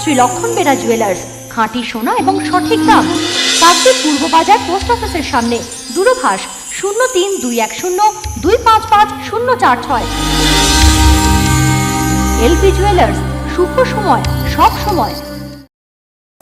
শ্রী লক্ষণ বেড়া জুয়েলার্স খাঁটি সোনা এবং সঠিক দাম। পাঁচটি পূর্ব বাজার পোস্ট অফিসের সামনে, দূরভাষ শূন্য তিন দুই এক শূন্য দুই পাঁচ পাঁচ শূন্য চার ছয়। এলপি জুয়েলার্স শুভ সময়, সব সময়।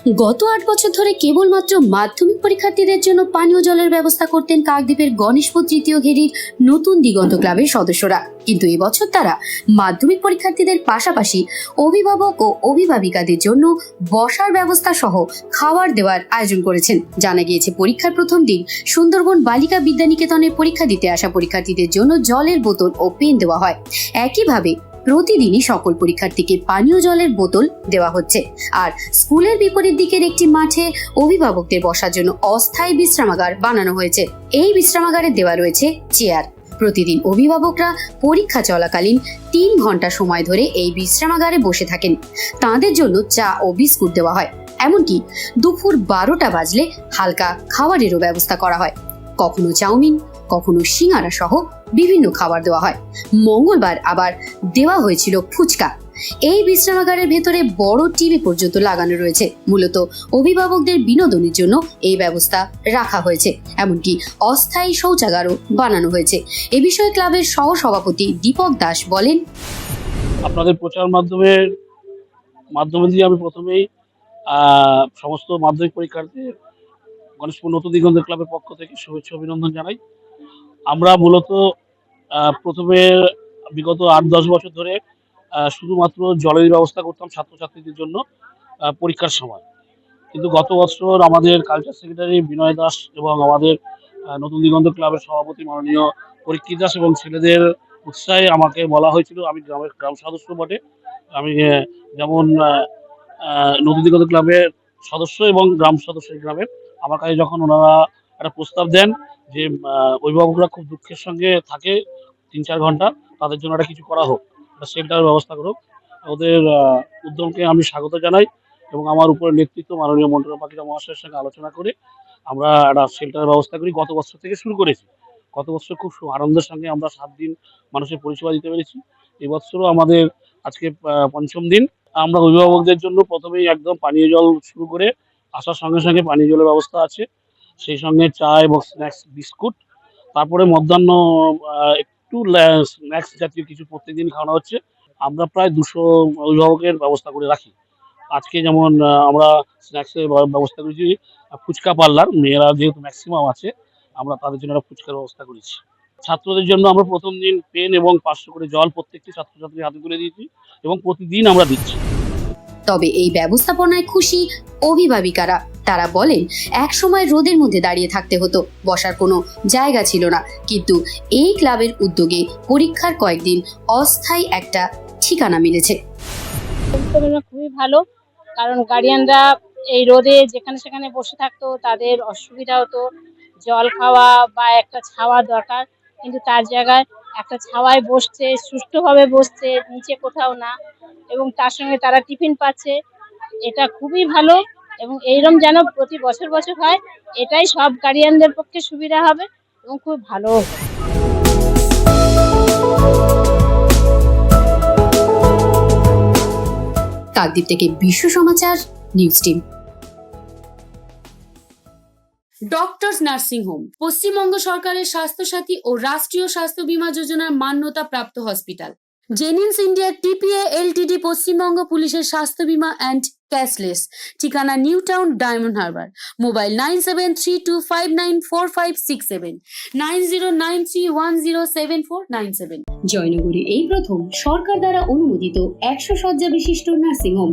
গত আট বছর ধরে কেবলমাত্র মাধ্যমিক পরীক্ষার্থীদের জন্য পানীয় জলের ব্যবস্থা করতেন কাকদ্বীপের গণেশপুর তৃতীয় ঘেরির নতুন দিগন্ত ক্লাবের সদস্যরা। কিন্তু এবছর তারা মাধ্যমিক পরীক্ষার্থীদের পাশাপাশি অভিভাবক ও অভিভাবিকাদের জন্য বসার ব্যবস্থা সহ খাবার দেওয়ার আয়োজন করেছেন। জানা গিয়েছে, পরীক্ষার প্রথম দিন সুন্দরবন বালিকা বিদ্যানিকেতনের পরীক্ষা দিতে আসা পরীক্ষার্থীদের জন্য জলের বোতল ও পেন দেওয়া হয়। একইভাবে প্রতিদিনই সকল পরীক্ষার্থীকে পানীয় জলের বোতল দেওয়া হচ্ছে। আর স্কুলের বিপরীত দিকের একটি মাঠে অভিভাবকদের বসার জন্য অস্থায়ী বিশ্রামাগার বানানো হয়েছে। এই বিশ্রামাগারে দেওয়া রয়েছে চেয়ার। প্রতিদিন অভিভাবকরা পরীক্ষা চলাকালীন তিন ঘণ্টা সময় ধরে এই বিশ্রামাগারে বসে থাকেন। তাদের জন্য চা ও বিস্কুট দেওয়া হয়। এমনকি দুপুর বারোটা বাজলে হালকা খাবারেরও ব্যবস্থা করা হয়। কখনো চাউমিন, কখনো সিঙ্গারা সহ বিভিন্ন খাবার দেওয়া হয়। মঙ্গলবার আবার দেওয়া হয়েছিল ফুচকা। এই বিশ্রামাগারের ভেতরে বড় টিভি পর্যন্ত লাগানো রয়েছে। মূলত অভিভাবকদের বিনোদনের জন্য এই ব্যবস্থা রাখা হয়েছে। এমনকি অস্থায়ী শৌচাগারও বানানো হয়েছে। এ বিষয়ে ক্লাবের সহ সভাপতি দীপক দাস বলেন, আপনাদের প্রচার মাধ্যমের মাধ্যমে দিয়ে আমি প্রথমেই সমস্ত মাধ্যমিক পরীক্ষার্থীদের গণেশপুর নতুন দিগন্ত ক্লাবের পক্ষ থেকে শুভেচ্ছা অভিনন্দন জানাই। আমরা মূলত প্রথমে বিগত আট, দশ বছর ধরে শুধুমাত্র জলের ব্যবস্থা করতাম ছাত্রছাত্রীদের জন্য পরীক্ষার সময়। কিন্তু গত বছর আমাদের কালচার সেক্রেটারি বিনয় দাস এবং আমাদের নতুন দিগন্ত ক্লাবের সভাপতি মাননীয় পরীক্ষিত দাস এবং ছেলেদের উৎসাহে আমাকে বলা হয়েছিল, আমি গ্রামের গ্রাম সদস্য বটে। আমি যেমন নতুন দিগন্ত ক্লাবের সদস্য এবং গ্রাম সদস্য গ্রামের আমার কাছে যখন ওনারা একটা প্রস্তাব দেন যে অভিভাবকরা খুব দুঃখের সঙ্গে থাকে তিন চার ঘণ্টা, তাদের জন্য একটা কিছু করা হোক, একটা শেল্টার ব্যবস্থা করুক। ওদের উদ্যমকে আমি স্বাগত জানাই এবং আমার উপরে নেতৃত্ব মাননীয় মন্টুরা পাখিরা মহাশয়ের সঙ্গে আলোচনা করে আমরা একটা শেল্টার ব্যবস্থা করি। গত বছর থেকে শুরু করেছি। গত বছর খুব আনন্দের সঙ্গে আমরা সাত দিন মানুষের পরিষেবা দিতে পেরেছি। এবছরও আমাদের আজকে পঞ্চম দিন। আমরা অভিভাবকদের জন্য প্রথমেই একদম পানীয় জল শুরু করে আসার সঙ্গে সঙ্গে পানীয় জলের ব্যবস্থা আছে। সেই সঙ্গে চা এবং স্ন্যাক্স বিস্কুট। তারপরে মধ্যাহ্ন একটু স্ন্যাক্স জাতীয় কিছু প্রত্যেকদিন খাওয়ানো হচ্ছে। আমরা প্রায় দুশো অভিভাবকের ব্যবস্থা করে রাখি। আজকে যেমন আমরা স্ন্যাক্সের ব্যবস্থা করেছি ফুচকা পার্লার। মেয়েরা যেহেতু ম্যাক্সিমাম আছে, আমরা তাদের জন্য একটা ফুচকার ব্যবস্থা করেছি। ছাত্রদের জন্য আমরা প্রথম দিন পেন এবং পাঁচশো করে জল প্রত্যেকটি ছাত্রছাত্রীর হাতে তুলে দিয়েছি এবং প্রতিদিন আমরা দিচ্ছি। তবে এই ব্যবস্থাপনায় খুশি অভিভাবিকারা। তারা বলেন এক সময় রোদের মধ্যে দাঁড়িয়ে থাকতে হতো, বসার কোনো জায়গা ছিল না। কিন্তু এই ক্লাবের উদ্যোগে পরীক্ষার কয়েকদিন অস্থায়ী একটা ঠিকানা মিলেছে। খুবই ভালো, কারণ গার্ডিয়ানরা এই রোদে যেখানে সেখানে বসে থাকতো, তাদের অসুবিধা হতো, জল খাওয়া বা একটা ছাওয়ার দরকার। কিন্তু তার জায়গায় একটা ছাওয়ায় বসছে, সুষ্ঠুভাবে বসছে, নিচে কোথাও না। এবং তার সঙ্গে তারা টিফিন পাচ্ছে। এটা খুবই ভালো এবং এইরকম যেন প্রতি বছর বছর হয়, এটাই সব গার্ডিয়ানদের পক্ষে সুবিধা হবে এবং খুব ভালো কাকদ্বীপ থেকে Bishwa Samachar, news team. Doctors nursing home, Paschimbanga সরকারের স্বাস্থ্যসাথী ও রাষ্ট্রীয় স্বাস্থ্য বীমা যোজনার মান্যতা প্রাপ্ত hospital. Genins India TPA LTD Paschimbanga পুলিশের স্বাস্থ্য বীমা অ্যান্ড ক্যাশলেস। ঠিকানা New Town Diamond Harbour. Mobile nine seven three two five nine four five six seven. Nine zero nine three one zero seven four nine seven. জয়নগরে এই প্রথম সরকার দ্বারা অনুমোদিত একশো শয্যা বিশিষ্ট nursing home.